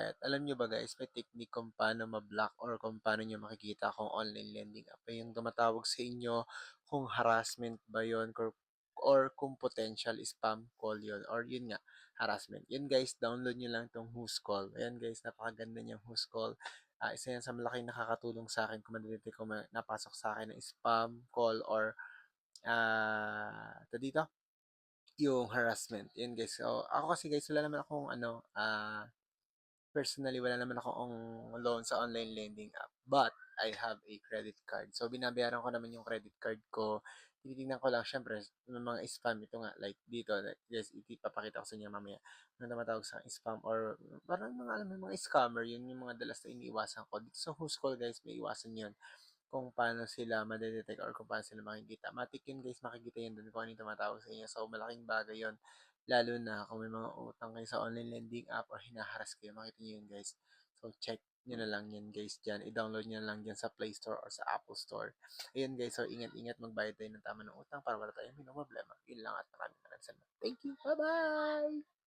At alam nyo ba guys, may technique kung paano ma-block or kung paano nyo makikita kung online lending app yung tumatawag sa inyo, kung harassment ba yon or, or kung potential spam call yon or yun nga, harassment. Yun guys, download nyo lang tong Who's Call. Ayan guys, napakaganda niyang Who's Call. Ah, isa yan sa malaking nakakatulong sa akin kung madidete ko napasok sa akin ng spam call or ah, uh, dito, yung harassment. Yan guys. So, ako kasi guys, wala naman akong ano, ah, personally, wala naman akong loan sa online lending app. But, I have a credit card. So, binabayaran ko naman yung credit card ko. Tinitingnan ko lang, syempre, ng mga spam. Ito nga, like dito, like, yes, ipapakita ko sa inyo mamaya. Ano matawag sa spam or parang mga, alam mo, mga scammer, yun yung mga dalas na iniiwasan ko. Dito sa Who's Call, guys, may iwasan yun kung paano sila madedetect or kung paano sila makikita. Matik yun guys, makikita yun dun kung ano yung tumatawag sa inyo. So, malaking bagay yun. Lalo na kung may mga utang kayo sa online lending app or hinaharas kayo, makita nyo yun guys. So, check nyo na lang yan guys dyan. I-download nyo na lang dyan sa Play Store or sa Apple Store. Ayan guys, so ingat-ingat magbayad tayo ng tama ng utang para wala tayong problema. Yun lang at maraming maraming salamat. Thank you. Bye-bye!